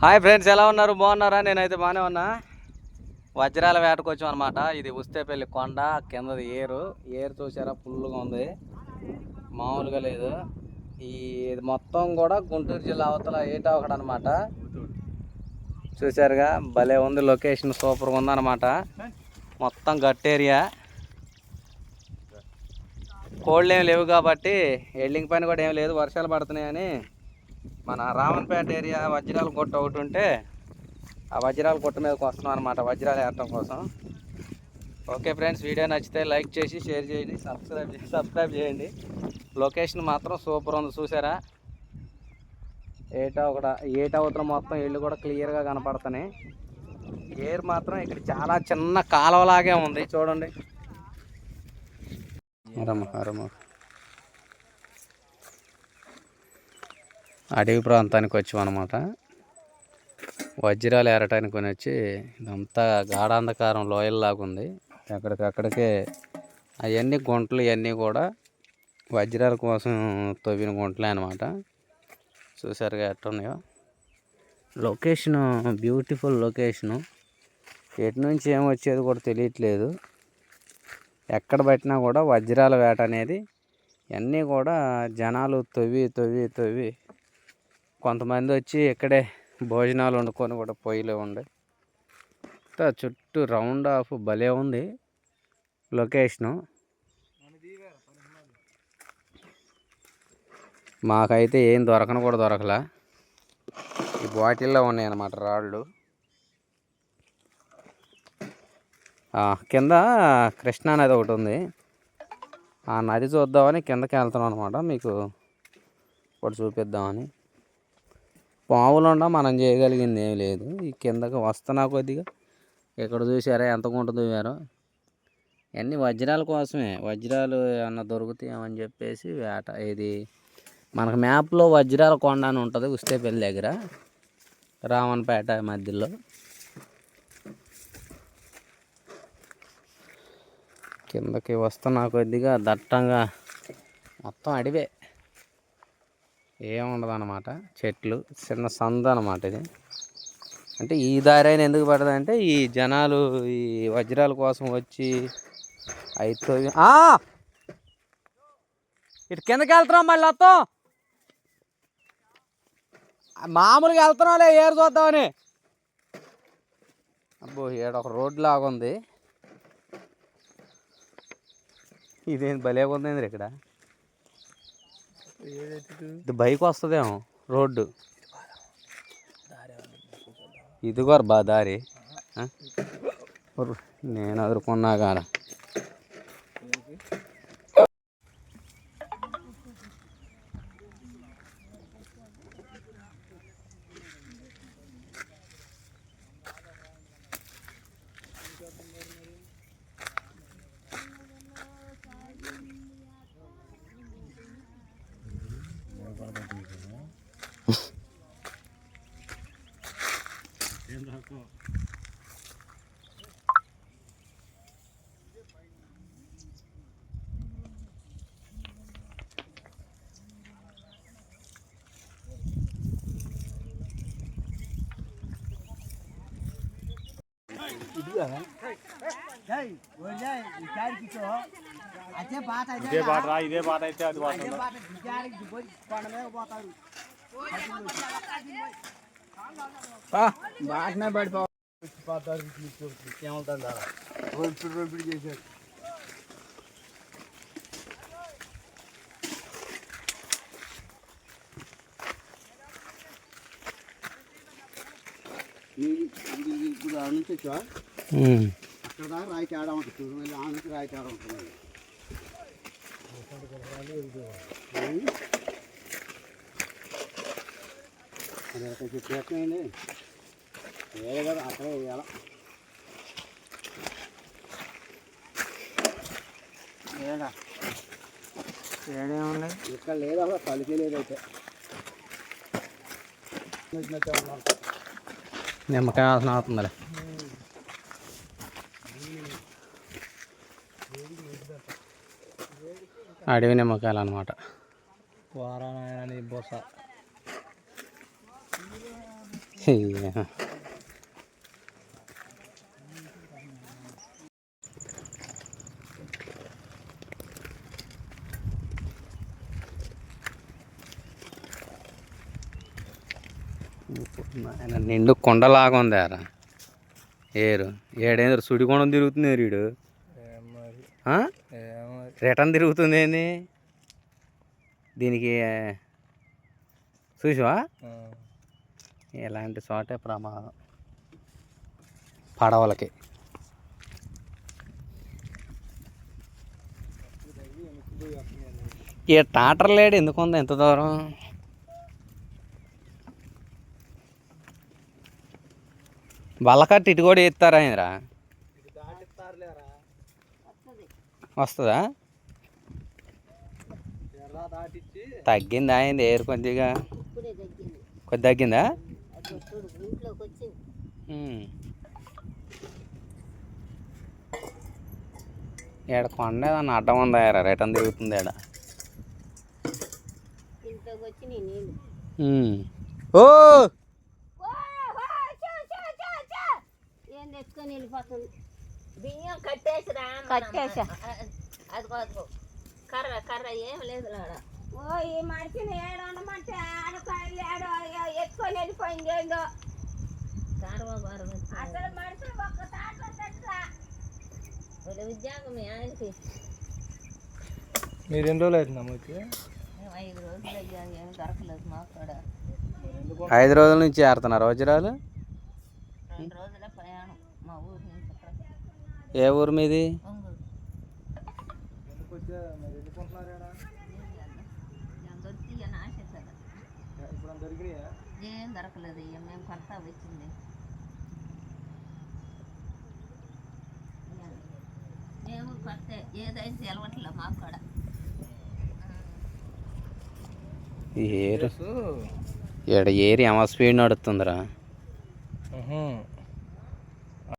Hi friends ఎలా ఉన్నారు? బాగున్నారా? నేనైతే బాగానే ఉన్నా. వజ్రాల వేటకు వచ్చాం అనమాట ఇది ఉస్తేపల్లి కొండ కిందది ఏరు. ఏరు చూసారా? ఫుల్గా ఉంది. మామూలుగా లేదు. ఈ ఇది మొత్తం కూడా గుంటూరు జిల్లా అవతల ఏటా ఒకటి అనమాట చూసారుగా? భలే ఉంది లొకేషన్. సూపర్గా ఉందన్నమాట మొత్తం గట్ ఏరియా. కోళ్ళు ఏం లేవు కాబట్టి ఎల్లింగ్ పైన కూడా ఏం లేదు. వర్షాలు పడుతున్నాయని మన రామన్పేట ఏరియా వజ్రాల కొట్ట ఒకటి ఉంటే ఆ వజ్రాల కొట్ట మీదకి వస్తున్నాం అనమాట వజ్రాలు ఏరటం కోసం. ఓకే ఫ్రెండ్స్ వీడియో నచ్చితే లైక్ చేసి షేర్ చేయండి సబ్స్క్రైబ్ చేసి సబ్స్క్రైబ్ చేయండి. లొకేషన్ మాత్రం సూపర్ ఉంది చూసారా? ఏటా ఒకట ఏటా అవుతున్న మొత్తం ఇల్లు కూడా క్లియర్గా కనపడుతున్నాయి. ఏర్ మాత్రం ఇక్కడ చాలా చిన్న కాలువలాగే ఉంది చూడండి. అడవి ప్రాంతానికి వచ్చామన్నమాట. వజ్రాలు ఏరటానికి కొని వచ్చి ఇదంతా గాఢాంధకారం లోయల్లాగా ఉంది. ఎక్కడికక్కడికే అవన్నీ గుంటలు ఇవన్నీ కూడా వజ్రాల కోసం తవ్విన గుంటలే అనమాట చూసారుగా ఎట్టున్నాయో లొకేషను బ్యూటిఫుల్ లొకేషను. ఎటు నుంచి ఏం వచ్చేది కూడా తెలియట్లేదు. ఎక్కడ పెట్టినా కూడా వజ్రాల వేట అనేది అన్నీ కూడా జనాలు తవ్వి తవ్వి తవ్వి కొంతమంది వచ్చి ఇక్కడే భోజనాలు వండుకొని కూడా పొయ్యిలో ఉండే. చుట్టూ రౌండ్ ఆఫ్ భలే ఉంది లొకేషను. మాకైతే ఏం దొరకను కూడా దొరకలా. ఈ బాటిల్లో ఉన్నాయి అన్నమాట రాళ్ళు. కింద కృష్ణా నది ఒకటి ఉంది. ఆ నది చూద్దామని కిందకి వెళ్తున్నాం అనమాట మీకు ఒకటి చూపిద్దామని. పావులు మనం చేయగలిగింది ఏం లేదు. ఈ కిందకి వస్తున్నా కొద్దిగా. ఇక్కడ చూసారా ఎంత గుంట దువ్వారో ఇవన్నీ వజ్రాల కోసమే? వజ్రాలు ఏమన్నా దొరుకుతాయేమని చెప్పేసి వేట. ఇది మనకు మ్యాప్లో వజ్రాల కొండ అని ఉంటుంది ఉస్తేపల్లి దగ్గర. రావణపేట మధ్యలో. కిందకి వస్తున్నా కొద్దిగా దట్టంగా మొత్తం అడివే. ఏముండదు అనమాట చెట్లు చిన్న సంద అనమాట ఇది. అంటే ఈ దారి ఎందుకు పడదు అంటే ఈ జనాలు ఈ వజ్రాల కోసం వచ్చి అయితే ఇటు కిందకి వెళ్తున్నాం మళ్ళీ వస్తాం మామూలుగా వెళ్తున్నాంలే ఏరు చూద్దామని. అబ్బో ఈడ ఒక రోడ్ లాగా ఉంది ఇదేం భలేగా ఉందండి ఇక్కడ? ఇది బైక్ వస్తుందేమో రోడ్డు. ఇదిగోరు బా దారి. ఆ? ఒర్రు, నేను అదురుకున్నా కాడ ఇదే బాట రా ఇదే బాట అయితే అది బాట బాగానే పడిపో ఇప్పుడు ఆ నుంచి వచ్చా అక్కడ దాకా రాయి తేడా ఉంటుంది చూడు మళ్ళీ ఆ నుంచి రాయి తేడా ఉంటుంది అది కొంచెం ప్రయత్నండి వేరే కదా అక్కడ వేయాల? ఏడా ఏడేముంది ఇక్కడ లేదు అసలు పలికే లేదైతే నిమ్మకాయ వాసన అవుతుందిలే అడవి నిమ్మకాయలు అనమాట వారాయణ బొస. నిండు కొండలాగా ఉంది ఆరా. ఏరు. ఏడేంద్ర సుడిగుండం తిరుగుతుంది వీడు? రిటర్న్ తిరుగుతుంది ఏంది? దీనికి చూసావా? ఇలాంటి చోటే ప్రమాదం. పడవలకి. ఈ టాటర్ లేడు ఎందుకు ఉంది ఎంత దూరం? బల్లకట్టి ఇటు కూడా ఎత్తారా ఏంద్రా వస్తుందా? తగ్గిందా అయింది ఏరు కొద్దిగా. కొద్ది తగ్గిందా? ఇంట్లోకి వచ్చింది. కొండ ఏదన్నా అడ్డం ఉందా ఏరా రిటర్న్ తిరుగుతుంది ఈడ ఇంట్లోకి వచ్చి నీ నీళ్ళు. ఉమ్. ఓ! ఏం తెచ్చుకొని వెళ్ళిపోతుంది? బియ్యం కట్టేసిరా కట్టేసా. అదిగో కర్ర కర్ర ఏం లేదు ఆడ. ఓ ఈ మనిషిని ఏడు ఉండమంటే ఆడకాయలు ఏడో ఎత్తుకొని వెళ్ళిపోయింది ఏందో. కారవ బారం అసలు మనిషి ఒక్క తాటలో ఉద్యోగం మీ ఆయనకి. మీరు ఎన్ని రోజులు ఐదు రోజులు అయ్యా ఏం దొరకలేదు మాకు కూడా. ఐదు రోజుల నుంచి ఏరుతున్నారు వజ్రాలు? రెండు రోజుల ప్రయాణం మా ఊరు నుంచి ఏ ఊరు మీది? ఎందుకుంటున్నారు ఈడ? ఏం దొరకలేదు ఇక మేము కొత్త వచ్చింది. మేము కొత్త ఏదైతే తెలవట్లే మాకు కూడా. ఈ ఏరు ఈడ ఏరి అమ స్పీడ్ నడుస్తుందిరా. ఉహు.